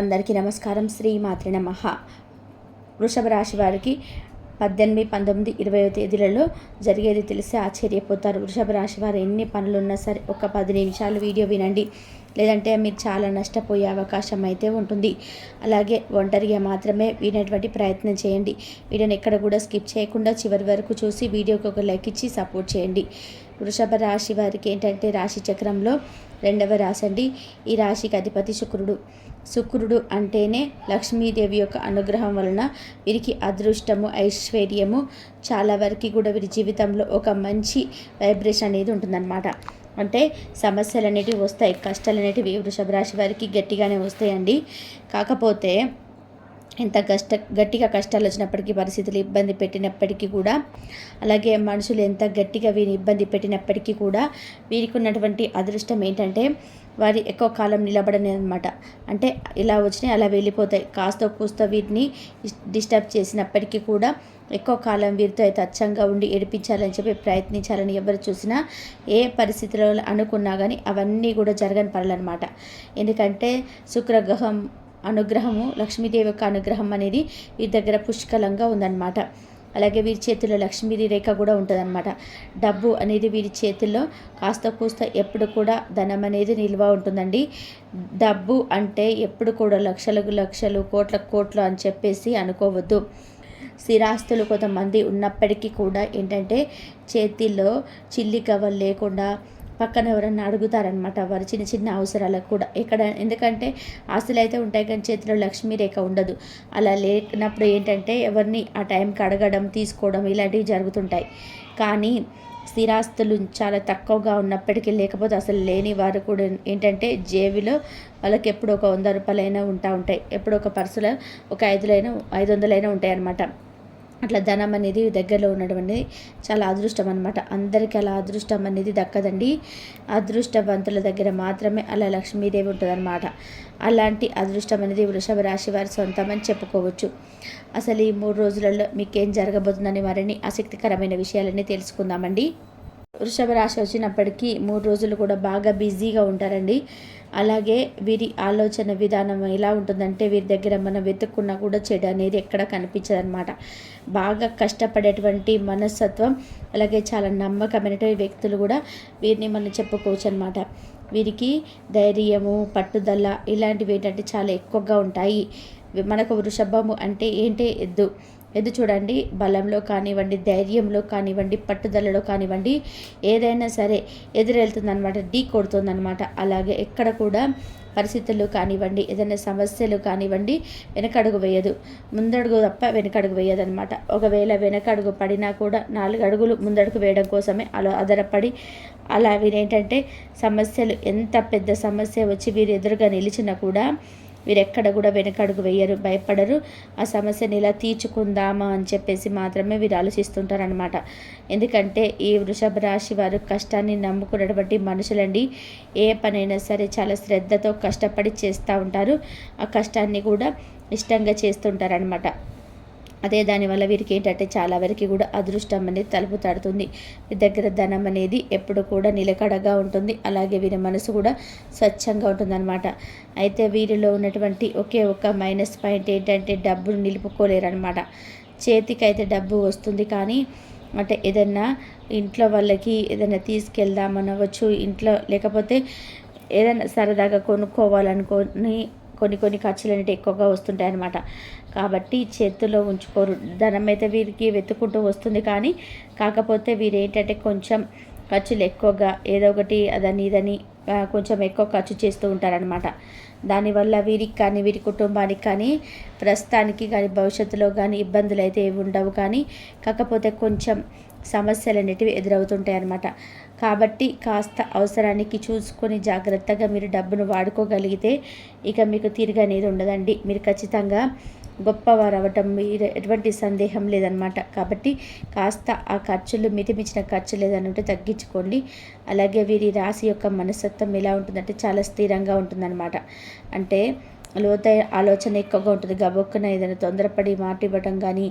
అందరికీ నమస్కారం. శ్రీ మాత్రి నమః. వృషభ రాశి వారికి పద్దెనిమిది పంతొమ్మిది ఇరవై తేదీలలో జరిగేది తెలిసి ఆశ్చర్యపోతారు. వృషభ రాశి వారు ఎన్ని పనులున్నా సరే ఒక పది నిమిషాలు వీడియో వినండి. లేదంటే మీరు చాలా నష్టపోయే అవకాశం అయితే ఉంటుంది. అలాగే ఒంటరిగా మాత్రమే వినేటువంటి ప్రయత్నం చేయండి. వీడియోని ఎక్కడ కూడా స్కిప్ చేయకుండా చివరి వరకు చూసి వీడియోకి ఒక లైక్ ఇచ్చి సపోర్ట్ చేయండి. వృషభ రాశి వారికి ఏంటంటే రాశి చక్రంలో రెండవ రాశి అండి. ఈ రాశికి అధిపతి శుక్రుడు. శుక్రుడు అంటేనే లక్ష్మీదేవి యొక్క అనుగ్రహం వలన వీరికి అదృష్టము ఐశ్వర్యము చాలా వరకు కూడా వీరి జీవితంలో ఒక మంచి వైబ్రేషన్ అనేది ఉంటుందన్నమాట. అంటే సమస్యలు అనేటివి వస్తాయి కష్టాలు అనేటివి వృషభ రాశి వారికి గట్టిగానే వస్తాయండి. కాకపోతే ఎంత కష్ట గట్టిగా కష్టాలు వచ్చినప్పటికీ పరిస్థితులు ఇబ్బంది పెట్టినప్పటికీ కూడా అలాగే మనుషులు ఎంత గట్టిగా వీరిని ఇబ్బంది పెట్టినప్పటికీ కూడా వీరికి ఉన్నటువంటి అదృష్టం ఏంటంటే వారి ఎక్కువ కాలం నిలబడని అనమాట అంటే ఇలా వచ్చినాయి అలా వెళ్ళిపోతాయి. కాస్త కూస్త వీటిని డిస్టర్బ్ చేసినప్పటికీ కూడా ఎక్కువ కాలం వీరితో అయితే అచ్చంగా ఉండి ఏడిపించాలని చెప్పి ప్రయత్నించాలని ఎవరు చూసినా ఏ పరిస్థితిలో అనుకున్నా కానీ అవన్నీ కూడా జరగని పనులన్నమాట. ఎందుకంటే శుక్రగ్రహం అనుగ్రహము లక్ష్మీదేవి యొక్క అనుగ్రహం అనేది వీరి దగ్గర పుష్కలంగా ఉందన్నమాట. అలాగే వీరి చేతిలో లక్ష్మీదేవి రేఖ కూడా ఉంటుందన్నమాట. డబ్బు అనేది వీరి చేతుల్లో కాస్త కూస్త ఎప్పుడు కూడా ధనం అనేది నిల్వ ఉంటుందండి. డబ్బు అంటే ఎప్పుడు కూడా లక్షలకు లక్షలు కోట్ల కోట్లు అని చెప్పేసి అనుకోవద్దు. స్థిరాస్తులు కొంతమంది ఉన్నప్పటికీ కూడా ఏంటంటే చేతిలో చిల్లి కవర్ లేకుండా పక్కన ఎవరన్నా అడుగుతారనమాట వారి చిన్న చిన్న అవసరాలకు కూడా. ఇక్కడ ఎందుకంటే ఆస్తులు అయితే ఉంటాయి కానీ చేతిలో లక్ష్మీ రేఖ ఉండదు. అలా లేనప్పుడు ఏంటంటే ఎవరిని ఆ టైంకి అడగడం తీసుకోవడం ఇలాంటివి జరుగుతుంటాయి. కానీ స్థిరాస్తులు చాలా తక్కువగా ఉన్నప్పటికీ లేకపోతే అసలు లేని వారు కూడా ఏంటంటే జేబులో వాళ్ళకి ఎప్పుడు ఒక వంద రూపాయలైనా ఉంటా ఉంటాయి. ఎప్పుడు ఒక పర్సులో ఒక ఐదులైనా ఐదు వందలైనా ఉంటాయి అన్నమాట అట్లా ధనం అనేది దగ్గరలో ఉండడం అనేది చాలా అదృష్టం అనమాట అందరికీ అలా అదృష్టం అనేది దక్కదండి. అదృష్టవంతుల దగ్గర మాత్రమే అలా లక్ష్మీదేవి ఉంటుందన్నమాట. అలాంటి అదృష్టం అనేది వృషభ రాశి వారి సొంతమని చెప్పుకోవచ్చు. అసలు ఈ మూడు రోజులలో మీకేం జరగబోతుందని మరిన్ని ఆసక్తికరమైన విషయాలన్నీ తెలుసుకుందామండి. వృషభ రాశి వచ్చినప్పటికీ మూడు రోజులు కూడా బాగా బిజీగా ఉంటారండి. అలాగే వీరి ఆలోచన విధానం ఎలా ఉంటుందంటే వీరి దగ్గర మనం వెతుక్కున్నా కూడా చెడు అనేది ఎక్కడ కనిపించదనమాట బాగా కష్టపడేటువంటి మనస్తత్వం అలాగే చాలా నమ్మకమైనటువంటి వ్యక్తులు కూడా వీరిని మనం చెప్పుకోవచ్చు అనమాట వీరికి ధైర్యము పట్టుదల ఇలాంటివి ఏంటంటే చాలా ఎక్కువగా ఉంటాయి. మనకు వృషభము అంటే ఏంటి? ఎద్దు. ఎదు చూడండి బలంలో కానివ్వండి ధైర్యంలో కానివ్వండి పట్టుదలలో కానివ్వండి ఏదైనా సరే ఎదురెళ్తుందనమాట ఢీ కొడుతుందనమాట అలాగే ఎక్కడ కూడా పరిస్థితులు కానివ్వండి ఏదైనా సమస్యలు కానివ్వండి వెనకడుగు వేయదు. ముందడుగు తప్ప వెనకడుగు వేయదనమాట ఒకవేళ వెనకడుగు పడినా కూడా నాలుగు అడుగులు ముందడుగు వేయడం కోసమే అలా ఆధారపడి అలా వీరేంటంటే సమస్యలు ఎంత పెద్ద సమస్య వచ్చి వీరు ఎదురుగా నిలిచినా కూడా వీరెక్కడ కూడా వెనకడుగు వేయరు భయపడరు. ఆ సమస్యని ఇలా తీర్చుకుందామా అని చెప్పేసి మాత్రమే వీరు ఆలోచిస్తుంటారనమాట ఎందుకంటే ఈ వృషభ రాశి వారు కష్టాన్ని నమ్ముకున్నటువంటి మనుషులండి. ఏ పనైనా సరే చాలా శ్రద్ధతో కష్టపడి చేస్తూ ఉంటారు. ఆ కష్టాన్ని కూడా ఇష్టంగా చేస్తుంటారనమాట అదే దానివల్ల వీరికి ఏంటంటే చాలా వరకు కూడా అదృష్టం అనేది తలుపు తడుతుంది. వీరి దగ్గర ధనం అనేది ఎప్పుడు కూడా నిలకడగా ఉంటుంది. అలాగే వీరి మనసు కూడా స్వచ్ఛంగా ఉంటుందన్నమాట. అయితే వీరిలో ఉన్నటువంటి ఒకే ఒక మైనస్ పాయింట్ ఏంటంటే డబ్బును నిలుపుకోలేరనమాట చేతికైతే డబ్బు వస్తుంది కానీ అంటే ఏదన్నా ఇంట్లో వాళ్ళకి ఏదైనా తీసుకెళ్దామనవచ్చు ఇంట్లో లేకపోతే ఏదైనా సరదాగా కొనుక్కోవాలనుకొని కొన్ని కొన్ని ఖర్చులు అనేవి ఎక్కువగా వస్తుంటాయి అన్నమాట కాబట్టి చేతిలో ఉంచుకోరు. ధనం అయితే వీరికి వెతుకుంటూ వస్తుంది కానీ కాకపోతే వీరు ఏంటంటే కొంచెం ఖర్చులు ఎక్కువగా ఏదో ఒకటి అదని ఇదని కొంచెం ఎక్కువ ఖర్చు చేస్తూ ఉంటారనమాట దానివల్ల వీరికి కానీ వీరి కుటుంబానికి కానీ ప్రస్తుతానికి కానీ భవిష్యత్తులో కానీ ఇబ్బందులు అయితే ఏవి ఉండవు కానీ కాకపోతే కొంచెం సమస్యలు అనేటివి ఎదురవుతుంటాయి అన్నమాట కాబట్టి కాస్త అవసరానికి చూసుకొని జాగ్రత్తగా మీరు డబ్బును వాడుకోగలిగితే ఇక మీకు తిరిగి అనేది ఉండదండి. మీరు ఖచ్చితంగా గొప్పవారు అవ్వటం మీరు ఎటువంటి సందేహం లేదనమాట కాబట్టి కాస్త ఆ ఖర్చులు మితిమించిన ఖర్చు లేదనుంటే తగ్గించుకోండి. అలాగే వీరి రాశి యొక్క మనస్తత్వం ఎలా ఉంటుందంటే చాలా స్థిరంగా ఉంటుందన్నమాట. అంటే లోతైన ఆలోచన ఎక్కువగా ఉంటుంది. గబొక్కన ఏదైనా తొందరపడి మాట ఇవ్వడం కానీ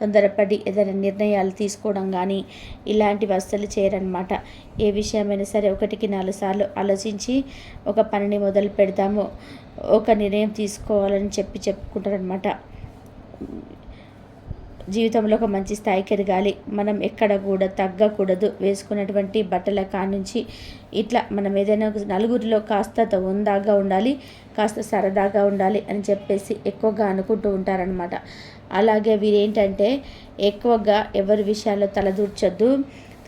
తొందరపడి ఏదైనా నిర్ణయాలు తీసుకోవడం కానీ ఇలాంటివి అస్సలు చేయరనమాట ఏ విషయమైనా సరే ఒకటికి నాలుగు సార్లు ఆలోచించి ఒక పనిని మొదలు పెడతాము ఒక నిర్ణయం తీసుకోవాలని చెప్పి చెప్పుకుంటారనమాట జీవితంలో ఒక మంచి స్థాయికి ఎదగాలి మనం ఎక్కడ కూడా తగ్గకూడదు. వేసుకున్నటువంటి బట్టల కానుంచి ఇట్లా మనం ఏదైనా నలుగురిలో కాస్త ఉందాగా ఉండాలి కాస్త సరదాగా ఉండాలి అని చెప్పేసి ఎక్కువగా అనుకుంటూ ఉంటారనమాట అలాగే వీరేంటంటే ఎక్కువగా ఎవరి విషయాల్లో తలదూర్చొద్దు.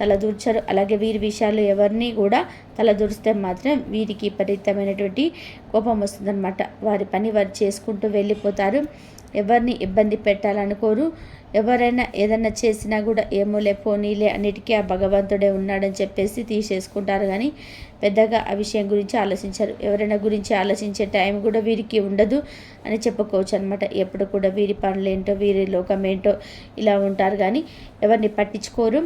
తలదూర్చరు. అలాగే వీరి విషయాల్లో ఎవరిని కూడా తలదూరిస్తే మాత్రం వీరికి విపరీతమైనటువంటి కోపం వస్తుందన్నమాట. వారి పని వారు చేసుకుంటూ వెళ్ళిపోతారు. ఎవరిని ఇబ్బంది పెట్టాలనుకోరు. ఎవరైనా ఏదైనా చేసినా కూడా ఏమోలే పోనీలే అన్నిటికీ ఆ భగవంతుడే ఉన్నాడని చెప్పేసి తీసేసుకుంటారు. కానీ పెద్దగా ఆ విషయం గురించి ఆలోచించారు. ఎవరైనా గురించి ఆలోచించే టైం కూడా వీరికి ఉండదు అని చెప్పుకోవచ్చు అనమాట ఎప్పుడు కూడా వీరి పనులేంటో వీరి లోకం ఏంటో ఇలా ఉంటారు. కానీ ఎవరిని పట్టించుకోరు.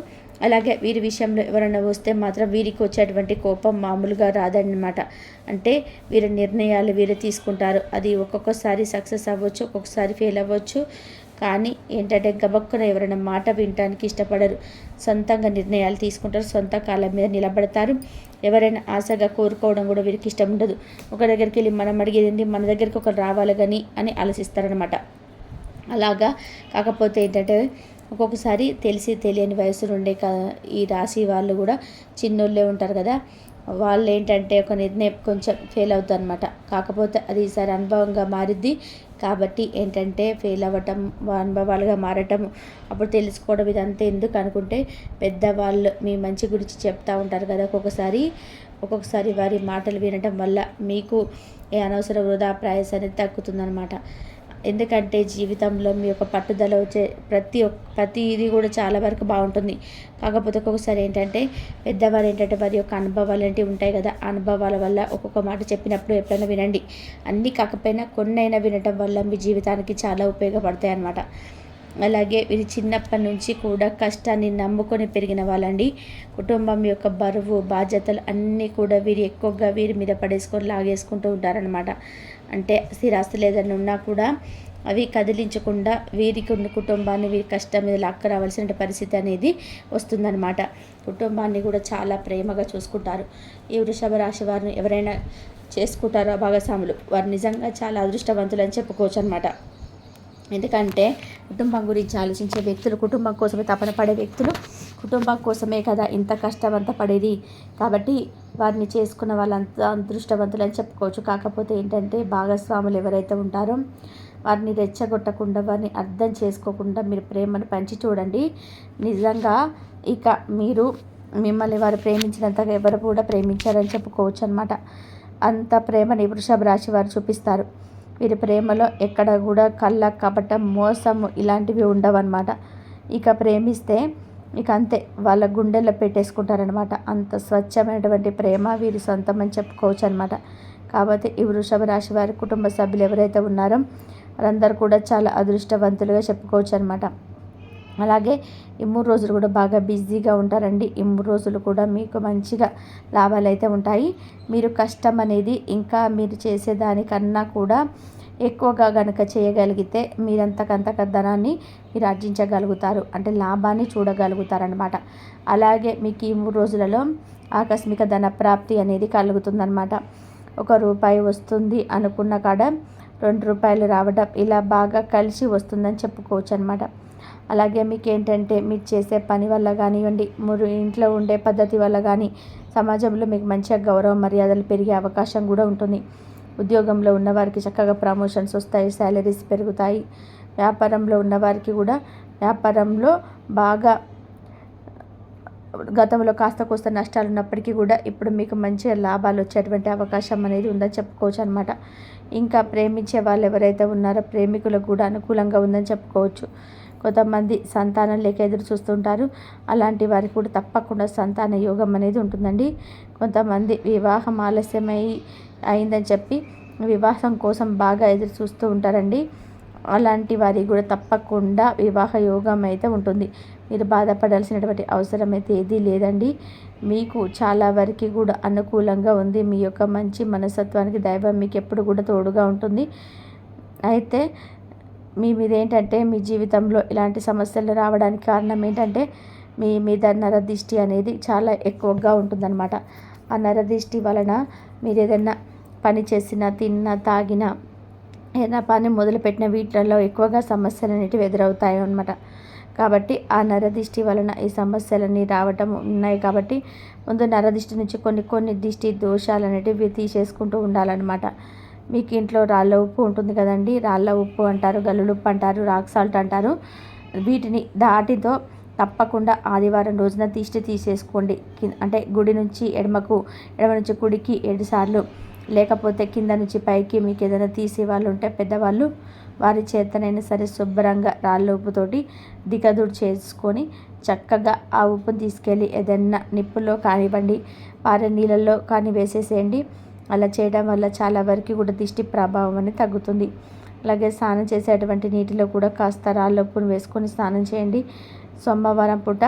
అలాగే వీరి విషయంలో ఎవరైనా వస్తే మాత్రం వీరికి వచ్చేటువంటి కోపం మామూలుగా రాదన్నమాట. అంటే వీరి నిర్ణయాలు వీరు తీసుకుంటారు. అది ఒక్కొక్కసారి సక్సెస్ అవ్వచ్చు ఒక్కొక్కసారి ఫెయిల్ అవ్వచ్చు. కానీ ఏంటంటే గబక్కున ఎవరైనా మాట వినటానికి ఇష్టపడరు. సొంతంగా నిర్ణయాలు తీసుకుంటారు. సొంత కాలం మీద నిలబడతారు. ఎవరైనా ఆశగా కోరుకోవడం కూడా వీరికి ఇష్టం ఉండదు. ఒక దగ్గరికి వెళ్ళి మనం అడిగేది మన దగ్గరికి ఒకరు రావాలి కానీ అని ఆలోచిస్తారనమాట అలాగా కాకపోతే ఏంటంటే ఒక్కొక్కసారి తెలిసి తెలియని వయసు ఉండే ఈ రాశి వాళ్ళు కూడా చిన్నోళ్ళే ఉంటారు కదా. వాళ్ళు ఏంటంటే ఒక నిర్ణయం కొంచెం ఫెయిల్ అవుతారనమాట కాకపోతే అది ఈసారి అనుభవంగా మారిద్ది. కాబట్టి ఏంటంటే ఫెయిల్ అవ్వటం అనుభవాలుగా మారటం అప్పుడు తెలుసుకోవడం ఇదంతా ఎందుకు అనుకుంటే పెద్దవాళ్ళు మీ మంచి గురించి చెప్తూ ఉంటారు కదా. ఒక్కొక్కసారి ఒక్కొక్కసారి వారి మాటలు వినటం వల్ల మీకు ఏ అనవసర వృధా ప్రయాస అనేది తగ్గుతుందనమాట ఎందుకంటే జీవితంలో మీ యొక్క పట్టుదల వచ్చే ప్రతి ఒక్క ప్రతి ఇది కూడా చాలా వరకు బాగుంటుంది. కాకపోతే ఒక్కొక్కసారి ఏంటంటే పెద్దవారు ఏంటంటే వారి యొక్క అనుభవాలు ఏంటి ఉంటాయి కదా అనుభవాల వల్ల ఒక్కొక్క మాట చెప్పినప్పుడు ఎప్పుడైనా వినండి. అన్నీ కాకపోయినా కొన్నైనా వినటం వల్ల మీ జీవితానికి చాలా ఉపయోగపడతాయి అన్నమాట అలాగే వీరి చిన్నప్పటి నుంచి కూడా కష్టాన్ని నమ్ముకొని పెరిగిన వాళ్ళండి. కుటుంబం యొక్క బరువు బాధ్యతలు అన్నీ కూడా వీరు ఎక్కువగా వీరి మీద పడేసుకొని లాగేసుకుంటూ ఉంటారనమాట అంటే స్థిరాస్తులు ఏదైనా ఉన్నా కూడా అవి కదిలించకుండా వీరికి ఉన్న కుటుంబాన్ని వీరి కష్టం మీద లాక్క రావాల్సిన పరిస్థితి అనేది వస్తుందన్నమాట. కుటుంబాన్ని కూడా చాలా ప్రేమగా చూసుకుంటారు. ఈ వృషభ రాశి వారిని ఎవరైనా చేసుకుంటారో భాగస్వాములు? వారు నిజంగా చాలా అదృష్టవంతులు అని చెప్పుకోవచ్చు అనమాట ఎందుకంటే కుటుంబం గురించి ఆలోచించే వ్యక్తులు కుటుంబం కోసమే తపన పడే వ్యక్తులు కుటుంబం కోసమే కదా ఇంత కష్టవంత పడేది. కాబట్టి వారిని చేసుకున్న వాళ్ళంతా అదృష్టవంతులు అని చెప్పుకోవచ్చు. కాకపోతే ఏంటంటే భాగస్వాములు ఎవరైతే ఉంటారో వారిని రెచ్చగొట్టకుండా వారిని అర్థం చేసుకోకుండా మీరు ప్రేమను పంచి చూడండి. నిజంగా ఇక మీరు మిమ్మల్ని వారు ప్రేమించినంతగా ఎవరు కూడా ప్రేమించారని చెప్పుకోవచ్చు అనమాట అంత ప్రేమని వృషభ రాశి వారు చూపిస్తారు. వీరి ప్రేమలో ఎక్కడ కూడా కళ్ళ కపటం మోసము ఇలాంటివి ఉండవన్నమాట. ఇక ప్రేమిస్తే ఇక అంతే వాళ్ళ గుండెల్లో పెట్టేసుకుంటారనమాట అంత స్వచ్ఛమైనటువంటి ప్రేమ వీరి సొంతమని చెప్పుకోవచ్చు అనమాట కాబట్టి ఈ వృషభ రాశి వారి కుటుంబ సభ్యులు ఎవరైతే ఉన్నారో వారందరూ కూడా చాలా అదృష్టవంతులుగా చెప్పుకోవచ్చు అనమాట అలాగే ఈ మూడు రోజులు కూడా బాగా బిజీగా ఉంటారండి. ఈ మూడు రోజులు కూడా మీకు మంచిగా లాభాలు అయితే ఉంటాయి. మీరు కష్టం అనేది ఇంకా మీరు చేసేదానికన్నా కూడా ఎక్కువగా కనుక చేయగలిగితే మీరంతకంతక ధనాన్ని మీరు ఆర్జించగలుగుతారు. అంటే లాభాన్ని చూడగలుగుతారనమాట అలాగే మీకు ఈ మూడు రోజులలో ఆకస్మిక ధన ప్రాప్తి అనేది కలుగుతుందనమాట ఒక రూపాయి వస్తుంది అనుకున్న కాడ రెండు రూపాయలు రావడం ఇలా బాగా కలిసి వస్తుందని చెప్పుకోవచ్చు అనమాట అలాగే మీకు ఏంటంటే మీరు చేసే పని వల్ల కానివ్వండి మీరు ఇంట్లో ఉండే పద్ధతి వల్ల కానీ సమాజంలో మీకు మంచిగా గౌరవ మర్యాదలు పెరిగే అవకాశం కూడా ఉంటుంది. ఉద్యోగంలో ఉన్నవారికి చక్కగా ప్రమోషన్స్ వస్తాయి శాలరీస్ పెరుగుతాయి. వ్యాపారంలో ఉన్నవారికి కూడా వ్యాపారంలో బాగా గతంలో కాస్త కోస్త నష్టాలు ఉన్నప్పటికీ కూడా ఇప్పుడు మీకు మంచి లాభాలు వచ్చేటువంటి అవకాశం అనేది ఉందని చెప్పుకోవచ్చు అనమాట ఇంకా ప్రేమించే వాళ్ళు ఎవరైతే ఉన్నారో ప్రేమికులకు కూడా అనుకూలంగా ఉందని చెప్పుకోవచ్చు. కొంతమంది సంతానం లేక ఎదురు చూస్తుంటారు. అలాంటి వారికి కూడా తప్పకుండా సంతాన యోగం అనేది ఉంటుందండి. కొంతమంది వివాహం ఆలస్యమై అయిందని చెప్పి వివాహం కోసం బాగా ఎదురు చూస్తూ ఉంటారండి. అలాంటి వారికి కూడా తప్పకుండా వివాహ యోగం అయితే ఉంటుంది. మీరు బాధపడాల్సినటువంటి అవసరం అయితే ఏదీ లేదండి. మీకు చాలా వరకు కూడా అనుకూలంగా ఉంది. మీ యొక్క మంచి మనస్తత్వానికి దైవం మీకు ఎప్పుడు కూడా తోడుగా ఉంటుంది. అయితే మీ మీద ఏంటంటే మీ జీవితంలో ఇలాంటి సమస్యలు రావడానికి కారణం ఏంటంటే మీ మీద నరదిష్టి అనేది చాలా ఎక్కువగా ఉంటుందన్నమాట. ఆ నరదిష్టి వలన మీరు ఏదైనా పని చేసినా తిన్నా తాగినా ఏదైనా పని మొదలుపెట్టిన వీటిల్లో ఎక్కువగా సమస్యలు అనేటివి ఎదురవుతాయి అన్నమాట. కాబట్టి ఆ నరదిష్టి వలన ఈ సమస్యలన్నీ రావటం ఉన్నాయి కాబట్టి ముందు నరదిష్టి నుంచి కొన్ని కొన్ని దిష్టి దోషాలు అనేటివి తీసేసుకుంటూ ఉండాలన్నమాట. మీకు ఇంట్లో రాళ్ళ ఉప్పు ఉంటుంది కదండి రాళ్ళ ఉప్పు అంటారు గల్లులుప్పు అంటారు రాక్ సాల్ట్ అంటారు. వీటిని దాటితో తప్పకుండా ఆదివారం రోజున తీసి తీసేసుకోండి. అంటే గుడి నుంచి ఎడమకు ఎడమ నుంచి కుడికి ఏడుసార్లు లేకపోతే కింద నుంచి పైకి మీకు ఏదైనా తీసే వాళ్ళు ఉంటే పెద్దవాళ్ళు వారి చేతనైనా సరే శుభ్రంగా రాళ్ళ ఉప్పుతోటి దిగదుడు చేసుకొని చక్కగా ఆ ఉప్పును తీసుకెళ్ళి ఏదైనా నిప్పుల్లో కానివ్వండి పారే నీళ్ళల్లో కానీ వేసేసేయండి. అలా చేయడం వల్ల చాలా వరకు కూడా దిష్టి ప్రభావం అనేది తగ్గుతుంది. అలాగే స్నానం చేసేటువంటి నీటిలో కూడా కాస్త రాళ్ళొప్పును వేసుకొని స్నానం చేయండి. సోమవారం పూట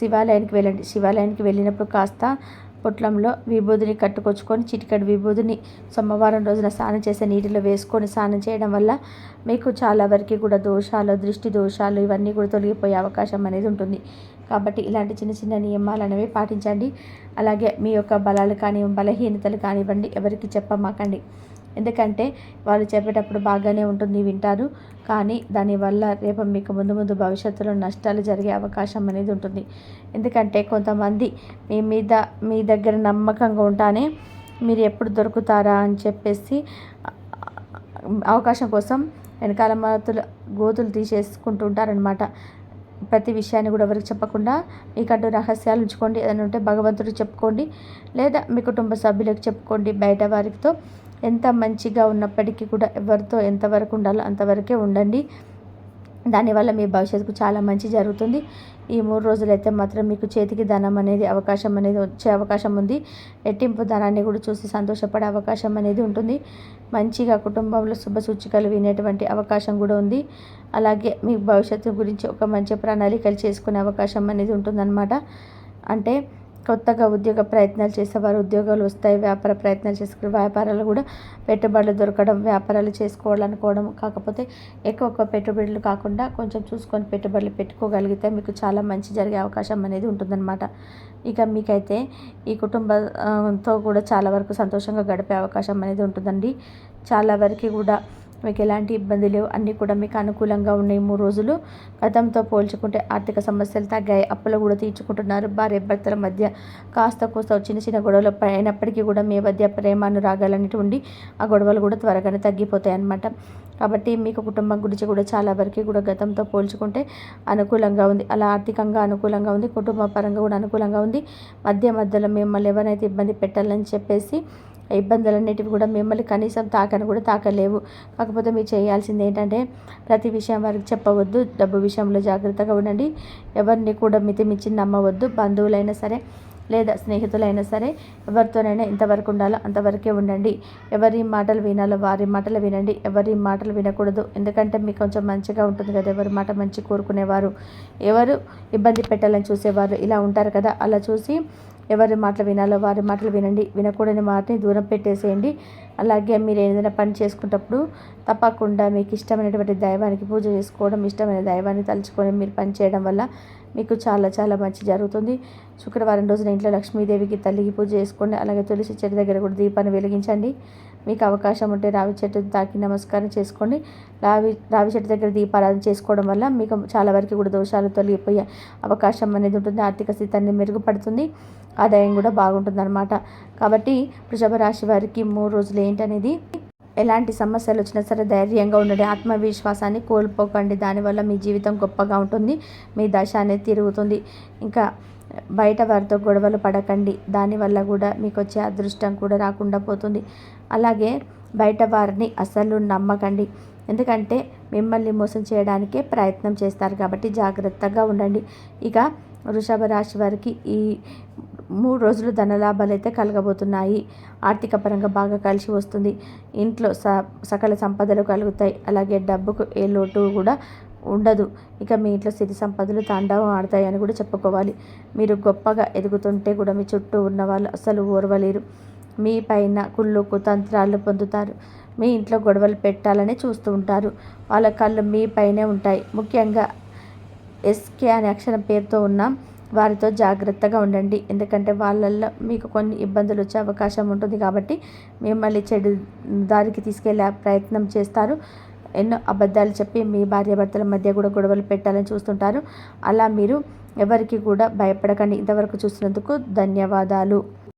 శివాలయానికి వెళ్ళండి. శివాలయానికి వెళ్ళినప్పుడు కాస్త పొట్లంలో విభూదిని కట్టుకొచ్చుకొని చిటికడి విభూదిని సోమవారం రోజున స్నానం చేసే నీటిలో వేసుకొని స్నానం చేయడం వల్ల మీకు చాలా వరకు కూడా దోషాలు దృష్టి దోషాలు ఇవన్నీ కూడా తొలగిపోయే అవకాశం అనేది ఉంటుంది. కాబట్టి ఇలాంటి చిన్న చిన్న నియమాలు అనేవి పాటించండి. అలాగే మీ యొక్క బలాలు కానీ బలహీనతలు కానివ్వండి ఎవరికి చెప్పమాకండి. ఎందుకంటే వాళ్ళు చెప్పేటప్పుడు బాగానే ఉంటుంది వింటారు. కానీ దానివల్ల రేపు మీకు ముందు ముందు భవిష్యత్తులో నష్టాలు జరిగే అవకాశం అనేది ఉంటుంది. ఎందుకంటే కొంతమంది మీ మీద మీ దగ్గర నమ్మకంగా ఉంటానే మీరు ఎప్పుడు దొరుకుతారా అని చెప్పేసి అవకాశం కోసం వెనకాల మాతులు గోతులు తీసేసుకుంటుంటారనమాట ప్రతి విషయాన్ని కూడా ఎవరికి చెప్పకుండా మీకంటూ రహస్యాలు ఉంచుకోండి. ఏదైనా ఉంటే భగవంతుడికి చెప్పుకోండి. లేదా మీ కుటుంబ సభ్యులకు చెప్పుకోండి. బయట వారితో ఎంత మంచిగా ఉన్నప్పటికీ కూడా ఎవరితో ఎంతవరకు ఉండాలో అంతవరకే ఉండండి. దానివల్ల మీ భవిష్యత్తుకు చాలా మంచి జరుగుతుంది. ఈ మూడు రోజులైతే మాత్రం మీకు చేతికి ధనం అనేది అవకాశం అనేది వచ్చే అవకాశం ఉంది. ఎట్టింపు ధనాన్ని కూడా చూసి సంతోషపడే అవకాశం అనేది ఉంటుంది. మంచిగా కుటుంబంలో శుభ సూచికలు వినేటువంటి అవకాశం కూడా ఉంది. అలాగే మీ భవిష్యత్తు గురించి ఒక మంచి ప్రణాళికలు చేసుకునే అవకాశం అనేది ఉంటుందన్నమాట. అంటే కొత్తగా ఉద్యోగ ప్రయత్నాలు చేసేవారు ఉద్యోగాలు వస్తాయి వ్యాపార ప్రయత్నాలు చేసుకునే వ్యాపారాలు కూడా పెట్టుబడులు దొరకడం వ్యాపారాలు చేసుకోవాలనుకోవడం కాకపోతే ఎక్కువ పెట్టుబడులు కాకుండా కొంచెం చూసుకొని పెట్టుబడులు పెట్టుకోగలిగితే మీకు చాలా మంచి జరిగే అవకాశం అనేది ఉంటుందన్నమాట. ఇక మీకైతే ఈ కుటుంబంతో కూడా చాలా వరకు సంతోషంగా గడిపే అవకాశం అనేది ఉంటుందండి. చాలా వరకు కూడా మీకు ఎలాంటి ఇబ్బంది లేవు. అన్నీ కూడా మీకు అనుకూలంగా ఉన్నాయి. మూడు రోజులు గతంతో పోల్చుకుంటే ఆర్థిక సమస్యలు తగ్గాయి. అప్పులు కూడా తీర్చుకుంటున్నారు. భార్య భర్తల మధ్య కాస్త కోస్త చిన్న చిన్న గొడవలు అయినప్పటికీ కూడా మీ మధ్య ప్రేమానురాగాలనేటువంటి ఆ గొడవలు కూడా త్వరగానే తగ్గిపోతాయి అన్నమాట. కాబట్టి మీకు కుటుంబం గురించి కూడా చాలా వరకు కూడా గతంతో పోల్చుకుంటే అనుకూలంగా ఉంది. అలా ఆర్థికంగా అనుకూలంగా ఉంది. కుటుంబ పరంగా కూడా అనుకూలంగా ఉంది. మధ్య మధ్యలో మిమ్మల్ని ఎవరైతే ఇబ్బంది పెట్టాలని చెప్పేసి ఇబ్బందులన్నిటివి కూడా మిమ్మల్ని కనీసం తాకని కూడా తాకలేవు. కాకపోతే మీరు చేయాల్సింది ఏంటంటే ప్రతి విషయం వారికి చెప్పవద్దు. డబ్బు విషయంలో జాగ్రత్తగా ఉండండి. ఎవరిని కూడా మితిమించి నమ్మవద్దు. బంధువులైనా సరే లేదా స్నేహితులైనా సరే ఎవరితోనైనా ఎంతవరకు ఉండాలో అంతవరకే ఉండండి. ఎవరి మాటలు వినాలో వారి మాటలు వినండి. ఎవరి మాటలు వినకూడదు. ఎందుకంటే మీకు కొంచెం మంచిగా ఉంటుంది కదా. ఎవరి మాట మంచి కోరుకునేవారు. ఎవరు ఇబ్బంది పెట్టాలని చూసేవారు. ఇలా ఉంటారు కదా. అలా చూసి ఎవరి మాటలు వినాలో వారి మాటలు వినండి. వినకూడని మాటని దూరం పెట్టేసేయండి. అలాగే మీరు ఏదైనా పని చేసుకున్నప్పుడు తప్పకుండా మీకు ఇష్టమైనటువంటి దైవానికి పూజ చేసుకోవడం ఇష్టమైన దైవాన్ని తలుచుకొని మీరు పని చేయడం వల్ల మీకు చాలా చాలా మంచి జరుగుతుంది. శుక్రవారం రోజున ఇంట్లో లక్ష్మీదేవికి తల్లికి పూజ చేసుకోండి. అలాగే తులసి చెట్టు దగ్గర కూడా దీపాన్ని వెలిగించండి. మీకు అవకాశం ఉంటే రావి చెట్టు తాకి నమస్కారం చేసుకోండి. రావి రావి చెట్టు దగ్గర దీపారాధన చేసుకోవడం వల్ల మీకు చాలా వరకు కూడా దోషాలు తొలగిపోయే అవకాశం అనేది ఉంటుంది. ఆర్థిక స్థితి మెరుగుపడుతుంది. ఆదాయం కూడా బాగుంటుంది అనమాట కాబట్టి వృషభ రాశి వారికి మూడు రోజులు ఏంటనేది? ఎలాంటి సమస్యలు వచ్చినా సరే ధైర్యంగా ఉండండి. ఆత్మవిశ్వాసాన్ని కోల్పోకండి. దానివల్ల మీ జీవితం గొప్పగా ఉంటుంది. మీ దశ అనేది తిరుగుతుంది. ఇంకా బయట వారితో గొడవలు పడకండి. దానివల్ల కూడా మీకు వచ్చే అదృష్టం కూడా రాకుండా పోతుంది. అలాగే బయట వారిని అసలు నమ్మకండి. ఎందుకంటే మిమ్మల్ని మోసం చేయడానికే ప్రయత్నం చేస్తారు కాబట్టి జాగ్రత్తగా ఉండండి. ఇక వృషభ రాశి వారికి ఈ మూడు రోజులు ధనలాభాలు అయితే కలగబోతున్నాయి. ఆర్థిక పరంగా బాగా కలిసి వస్తుంది. ఇంట్లో స సకల సంపదలు కలుగుతాయి. అలాగే డబ్బుకు ఏ లోటు కూడా ఉండదు. ఇక మీ ఇంట్లో సిరి సంపదలు తాండవం ఆడతాయని కూడా చెప్పుకోవాలి. మీరు గొప్పగా ఎదుగుతుంటే కూడా మీ చుట్టూ ఉన్న వాళ్ళు అసలు ఓర్వలేరు. మీ పైన కుళ్ళుకు తంత్రాలు పొందుతారు. మీ ఇంట్లో గొడవలు పెట్టాలని చూస్తూ ఉంటారు. వాళ్ళ కళ్ళు మీ పైనే ఉంటాయి. ముఖ్యంగా ఎస్కే అనే అక్షరం పేరుతో ఉన్న వారితో జాగ్రత్తగా ఉండండి. ఎందుకంటే వాళ్ళల్లో మీకు కొన్ని ఇబ్బందులు వచ్చే అవకాశం ఉంటుంది కాబట్టి మిమ్మల్ని చెడు దారికి తీసుకెళ్ళే ప్రయత్నం చేస్తారు. ఎన్నో అబద్ధాలు చెప్పి మీ భార్యాభర్తల మధ్య కూడా గొడవలు పెట్టాలని చూస్తుంటారు. అలా మీరు ఎవరికి కూడా భయపడకండి. ఇంతవరకు చూసినందుకు ధన్యవాదాలు.